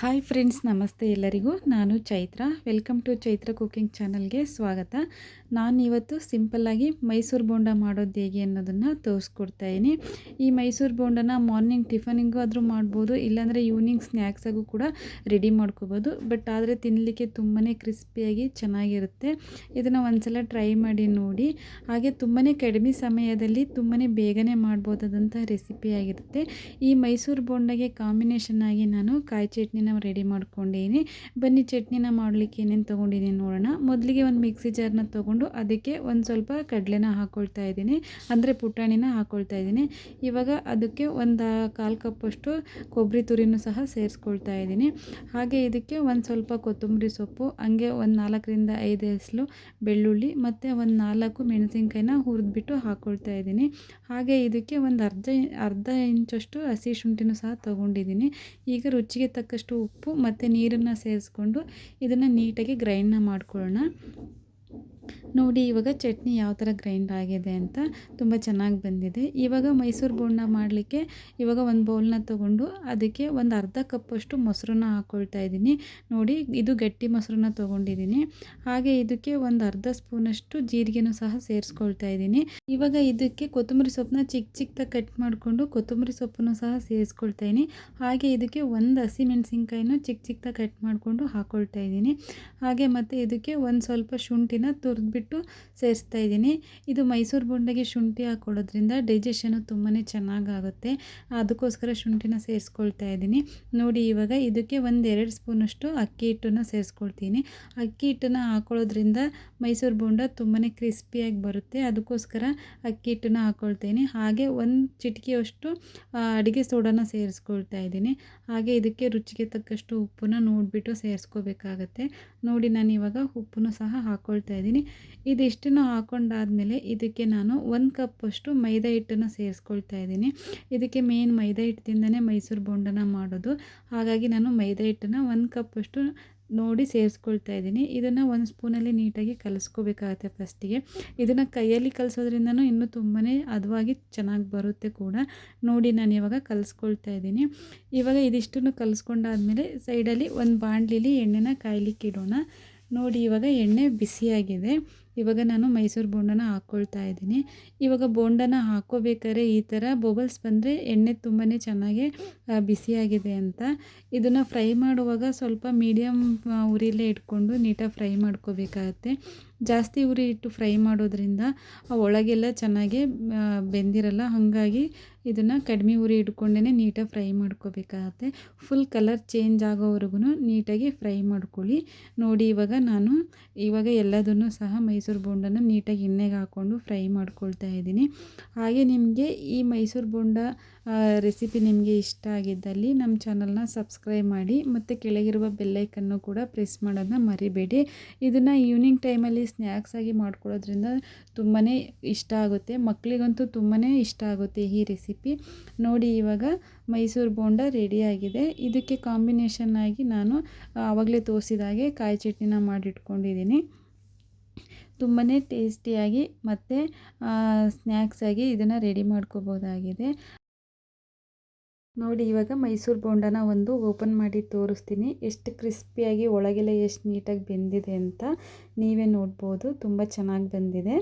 Hi friends ನಮಸ್ತೆ ಎಲ್ಲರಿಗೂ. ನಾನು Chaitra. Welcome to Chaitra cooking ಚಾನಲ್ಗೆ ಸ್ವಾಗತ. ನಾನು ಇವತ್ತು ಸಿಂಪಲ್ಲಾಗಿ ಮೈಸೂರು ಬೋಂಡ ಮಾಡೋದು ಹೇಗೆ ಅನ್ನೋದನ್ನು ತೋರಿಸ್ಕೊಡ್ತಾ ಇದ್ದೀನಿ. ಈ ಮೈಸೂರು ಬೋಂಡನ ಮಾರ್ನಿಂಗ್ ಟಿಫನಿಗೂ ಆದರೂ ಮಾಡ್ಬೋದು, ಇಲ್ಲಾಂದರೆ ಈವ್ನಿಂಗ್ ಸ್ನ್ಯಾಕ್ಸಾಗೂ ಕೂಡ ರೆಡಿ ಮಾಡ್ಕೋಬೋದು. ಬಟ್ ಆದರೆ ತಿನ್ನಲಿಕ್ಕೆ ತುಂಬಾ ಕ್ರಿಸ್ಪಿಯಾಗಿ ಚೆನ್ನಾಗಿರುತ್ತೆ. ಇದನ್ನು ಒಂದ್ಸಲ ಟ್ರೈ ಮಾಡಿ ನೋಡಿ. ಹಾಗೆ ತುಂಬಾ ಕಡಿಮೆ ಸಮಯದಲ್ಲಿ ತುಂಬಾ ಬೇಗನೆ ಮಾಡ್ಬೋದಾದಂಥ ರೆಸಿಪಿ ಆಗಿರುತ್ತೆ. ಈ ಮೈಸೂರು ಬೋಂಡಗೆ ಕಾಂಬಿನೇಷನ್ ಆಗಿ ನಾನು ಕಾಯಿ ಚಟ್ನಿನ ರೆಡಿ ಮಾಡ್ಕೊಂಡಿದ್ದೀನಿ ಬನ್ನಿ ಚಟ್ನಿನ ಮಾಡಲಿಕ್ಕೆ ಏನೇನು ತೊಗೊಂಡಿದ್ದೀನಿ ನೋಡೋಣ. ಮೊದಲಿಗೆ ಒಂದು ಮಿಕ್ಸಿ ಜಾರ್ನ ತೊಗೊಂಡು ಅದಕ್ಕೆ ಒಂದು ಸ್ವಲ್ಪ ಕಡಲೆನ ಹಾಕ್ಕೊಳ್ತಾ ಇದ್ದೀನಿ. ಅಂದರೆ ಪುಟಾಣಿನ ಹಾಕ್ಕೊಳ್ತಾ ಇದ್ದೀನಿ. ಇವಾಗ ಅದಕ್ಕೆ ಒಂದು ಕಾಲು ಕಪ್ಪಷ್ಟು ಕೊಬ್ಬರಿ ತುರಿನೂ ಸಹ ಸೇರಿಸ್ಕೊಳ್ತಾ ಇದ್ದೀನಿ. ಹಾಗೆ ಇದಕ್ಕೆ ಒಂದು ಸ್ವಲ್ಪ ಕೊತ್ತಂಬರಿ ಸೊಪ್ಪು, ಹಂಗೆ ಒಂದು ನಾಲ್ಕರಿಂದ ಐದು ಹೆಸಲು ಬೆಳ್ಳುಳ್ಳಿ ಮತ್ತು ಒಂದು ನಾಲ್ಕು ಮೆಣಸಿನ್ಕಾಯಿನ ಹುರಿದ್ಬಿಟ್ಟು ಹಾಕ್ಕೊಳ್ತಾ ಇದ್ದೀನಿ. ಹಾಗೆ ಇದಕ್ಕೆ ಒಂದು ಅರ್ಧ ಅರ್ಧ ಇಂಚಷ್ಟು ಹಸಿ ಶುಂಠಿನೂ ಸಹ ತೊಗೊಂಡಿದ್ದೀನಿ. ಈಗ ರುಚಿಗೆ ತಕ್ಕಷ್ಟು ಉಪ್ಪು ಮತ್ತು ನೀರನ್ನು ಸೇರಿಸ್ಕೊಂಡು ಇದನ್ನು ನೀಟಾಗಿ ಗ್ರೈಂಡ್ನ ಮಾಡ್ಕೊಳ್ಳೋಣ. ನೋಡಿ, ಇವಾಗ ಚಟ್ನಿ ಯಾವ ಥರ ಗ್ರೈಂಡ್ ಆಗಿದೆ ಅಂತ ತುಂಬ ಚೆನ್ನಾಗಿ ಬಂದಿದೆ. ಇವಾಗ ಮೈಸೂರು ಬೋಂಡ ಮಾಡಲಿಕ್ಕೆ ಇವಾಗ ಒಂದು ಬೌಲ್ನ ತೊಗೊಂಡು ಅದಕ್ಕೆ ಒಂದು ಅರ್ಧ ಕಪ್ಪಷ್ಟು ಮೊಸರನ್ನ ಹಾಕ್ಕೊಳ್ತಾ ಇದ್ದೀನಿ. ನೋಡಿ, ಇದು ಗಟ್ಟಿ ಮೊಸರನ್ನ ತೊಗೊಂಡಿದ್ದೀನಿ. ಹಾಗೆ ಇದಕ್ಕೆ ಒಂದು ಅರ್ಧ ಸ್ಪೂನಷ್ಟು ಜೀರಿಗೆನೂ ಸಹ ಸೇರಿಸ್ಕೊಳ್ತಾ ಇದ್ದೀನಿ. ಇವಾಗ ಇದಕ್ಕೆ ಕೊತ್ತಂಬರಿ ಸೊಪ್ಪನ್ನ ಚಿಕ್ಕ ಚಿಕ್ಕದಾಗಿ ಕಟ್ ಮಾಡಿಕೊಂಡು ಕೊತ್ತಂಬರಿ ಸೊಪ್ಪನ್ನು ಸಹ ಸೇರಿಸ್ಕೊಳ್ತಾ ಇದ್ದೀನಿ. ಹಾಗೆ ಇದಕ್ಕೆ ಒಂದು ಹಸಿ ಮೆಣಸಿನ್ಕಾಯಿನ ಚಿಕ್ಕ ಚಿಕ್ಕದಾಗಿ ಕಟ್ ಮಾಡಿಕೊಂಡು ಹಾಕ್ಕೊಳ್ತಾ ಇದ್ದೀನಿ. ಹಾಗೆ ಮತ್ತು ಇದಕ್ಕೆ ಒಂದು ಸ್ವಲ್ಪ ಶುಂಠಿನ ತುರಿದ್ಬಿಟ್ಟು ಸೇರಿಸ್ತಾ ಇದ್ದೀನಿ. ಇದು ಮೈಸೂರು ಬೋಂಡಗೆ ಶುಂಠಿ ಹಾಕ್ಕೊಳ್ಳೋದ್ರಿಂದ ಡೈಜೆಷನು ತುಂಬಾ ಚೆನ್ನಾಗಾಗುತ್ತೆ. ಅದಕ್ಕೋಸ್ಕರ ಶುಂಠಿನ ಸೇರಿಸ್ಕೊಳ್ತಾ ಇದ್ದೀನಿ. ನೋಡಿ, ಇವಾಗ ಇದಕ್ಕೆ ಒಂದು ಎರಡು ಸ್ಪೂನಷ್ಟು ಅಕ್ಕಿ ಹಿಟ್ಟನ್ನು ಸೇರಿಸ್ಕೊಳ್ತೀನಿ. ಅಕ್ಕಿ ಹಿಟ್ಟನ್ನು ಹಾಕೊಳ್ಳೋದ್ರಿಂದ ಮೈಸೂರು ಬೋಂಡ ತುಂಬಾ ಕ್ರಿಸ್ಪಿಯಾಗಿ ಬರುತ್ತೆ. ಅದಕ್ಕೋಸ್ಕರ ಅಕ್ಕಿ ಹಿಟ್ಟನ್ನು ಹಾಕ್ಕೊಳ್ತೀನಿ ಹಾಗೆ ಒಂದು ಚಿಟಿಕೆಯಷ್ಟು ಅಡುಗೆ ಸೋಡಾನ ಸೇರಿಸ್ಕೊಳ್ತಾ ಇದ್ದೀನಿ. ಹಾಗೆ ಇದಕ್ಕೆ ರುಚಿಗೆ ತಕ್ಕಷ್ಟು ಉಪ್ಪನ್ನು ನೋಡಿಬಿಟ್ಟು ಸೇರಿಸ್ಕೋಬೇಕಾಗತ್ತೆ. ನೋಡಿ ನಾನು ಇವಾಗ ಉಪ್ಪನ್ನು ಸಹ ಹಾಕ್ಕೊಳ್ತಾ ಇದ್ದೀನಿ. ಇದಿಷ್ಟನ್ನು ಹಾಕೊಂಡಾದಮೇಲೆ ಇದಕ್ಕೆ ನಾನು ಒಂದು ಕಪ್ಪಷ್ಟು ಮೈದಾ ಹಿಟ್ಟನ್ನು ಸೇರಿಸ್ಕೊಳ್ತಾ ಇದ್ದೀನಿ. ಇದಕ್ಕೆ ಮೇನ್ ಮೈದಾ ಹಿಟ್ಟಿಂದನೇ ಮೈಸೂರು ಬೋಂಡನ ಮಾಡೋದು. ಹಾಗಾಗಿ ನಾನು ಮೈದಾ ಹಿಟ್ಟನ್ನು ಒಂದು ಕಪ್ಪಷ್ಟು ನೋಡಿ ಸೇರಿಸ್ಕೊಳ್ತಾ ಇದ್ದೀನಿ. ಇದನ್ನು ಒಂದು ಸ್ಪೂನಲ್ಲಿ ನೀಟಾಗಿ ಕಲಿಸ್ಕೋಬೇಕಾಗತ್ತೆ ಫಸ್ಟಿಗೆ. ಇದನ್ನು ಕೈಯಲ್ಲಿ ಕಲಿಸೋದ್ರಿಂದನೂ ಇನ್ನೂ ತುಂಬಾ ಅದವಾಗಿ ಚೆನ್ನಾಗಿ ಬರುತ್ತೆ ಕೂಡ. ನೋಡಿ ನಾನು ಇವಾಗ ಕಲಿಸ್ಕೊಳ್ತಾ ಇದ್ದೀನಿ. ಇವಾಗ ಇದಿಷ್ಟನ್ನು ಕಲಿಸ್ಕೊಂಡಾದ್ಮೇಲೆ ಸೈಡಲ್ಲಿ ಒಂದು ಬಾಣಲಿಲಿ ಎಣ್ಣೆನ ಕಾಯ್ಲಿಕ್ಕೆ ಇಡೋಣ ನೋಡಿ, ಇವಾಗ ಎಣ್ಣೆ ಬಿಸಿಯಾಗಿದೆ. ಇವಾಗ ನಾನು ಮೈಸೂರು ಬೋಂಡನ ಹಾಕ್ಕೊಳ್ತಾ ಇದ್ದೀನಿ. ಇವಾಗ ಬೋಂಡನ ಹಾಕ್ಕೋಬೇಕಾದ್ರೆ ಈ ಥರ ಬೊಬಲ್ಸ್ ಬಂದರೆ ಎಣ್ಣೆ ತುಂಬಾ ಚೆನ್ನಾಗಿ ಬಿಸಿಯಾಗಿದೆ ಅಂತ. ಇದನ್ನು ಫ್ರೈ ಮಾಡುವಾಗ ಸ್ವಲ್ಪ ಮೀಡಿಯಮ್ ಉರಿಲೇ ಇಟ್ಕೊಂಡು ನೀಟಾಗಿ ಫ್ರೈ ಮಾಡ್ಕೋಬೇಕಾಗತ್ತೆ. ಜಾಸ್ತಿ ಉರಿ ಇಟ್ಟು ಫ್ರೈ ಮಾಡೋದ್ರಿಂದ ಒಳಗೆಲ್ಲ ಚೆನ್ನಾಗಿ ಬೆಂದಿರಲ್ಲ. ಹಾಗಾಗಿ ಇದನ್ನು ಕಡಿಮೆ ಉರಿ ಇಟ್ಕೊಂಡೇ ನೀಟಾಗಿ ಫ್ರೈ ಮಾಡ್ಕೋಬೇಕಾಗತ್ತೆ. ಫುಲ್ ಕಲರ್ ಚೇಂಜ್ ಆಗೋವರೆಗೂ ನೀಟಾಗಿ ಫ್ರೈ ಮಾಡ್ಕೊಳ್ಳಿ. ನೋಡಿ, ಇವಾಗ ನಾನು ಇವಾಗ ಎಲ್ಲದನ್ನು ಸಹ ಮೈಸೂರು ಬೋಂಡನ್ನು ನೀಟಾಗಿ ಎಣ್ಣೆಗೆ ಹಾಕ್ಕೊಂಡು ಫ್ರೈ ಮಾಡ್ಕೊಳ್ತಾ ಇದ್ದೀನಿ. ಹಾಗೆ ನಿಮಗೆ ಈ ಮೈಸೂರು ಬೋಂಡ ರೆಸಿಪಿ ನಿಮಗೆ ಇಷ್ಟ ಆಗಿದ್ದಲ್ಲಿ ನಮ್ಮ ಚಾನಲ್ನ ಸಬ್ಸ್ಕ್ರೈಬ್ ಮಾಡಿ, ಮತ್ತು ಕೆಳಗಿರುವ ಬೆಲ್ಲೈಕನ್ನು ಕೂಡ ಪ್ರೆಸ್ ಮಾಡೋದನ್ನ ಮರಿಬೇಡಿ. ಇದನ್ನು ಈವ್ನಿಂಗ್ ಟೈಮಲ್ಲಿ ಸ್ನ್ಯಾಕ್ಸ್ ಆಗಿ ಮಾಡ್ಕೊಳ್ಳೋದ್ರಿಂದ ತುಂಬಾ ಇಷ್ಟ ಆಗುತ್ತೆ. ಮಕ್ಕಳಿಗಂತೂ ತುಂಬಾ ಇಷ್ಟ ಆಗುತ್ತೆ ಈ ರೆಸಿಪಿ ನೋಡಿ ಇವಾಗ ಮೈಸೂರು ಬೋಂಡ ರೆಡಿಯಾಗಿದೆ ಇದಕ್ಕೆ ಕಾಂಬಿನೇಷನ್ ಆಗಿ ನಾನು ಆವಾಗಲೇ ತೋರಿಸಿದಾಗೆ ಕಾಯಿ ಚಟ್ನಿನ ಮಾಡಿಟ್ಕೊಂಡಿದ್ದೀನಿ. ತುಂಬಾ ಟೇಸ್ಟಿಯಾಗಿ ಮತ್ತು ಸ್ನ್ಯಾಕ್ಸಾಗಿ ಇದನ್ನು ರೆಡಿ ಮಾಡ್ಕೋಬೋದಾಗಿದೆ. ನೋಡಿ ಇವಾಗ ಮೈಸೂರು ಬೋಂಡನ ಒಂದು ಓಪನ್ ಮಾಡಿ ತೋರಿಸ್ತೀನಿ. ಎಷ್ಟು ಕ್ರಿಸ್ಪಿಯಾಗಿ ಒಳಗೆಲ್ಲ ಎಷ್ಟು ನೀಟಾಗಿ ಬೆಂದಿದೆ ಅಂತ ನೀವೇ ನೋಡ್ಬೋದು. ತುಂಬ ಚೆನ್ನಾಗಿ ಬಂದಿದೆ.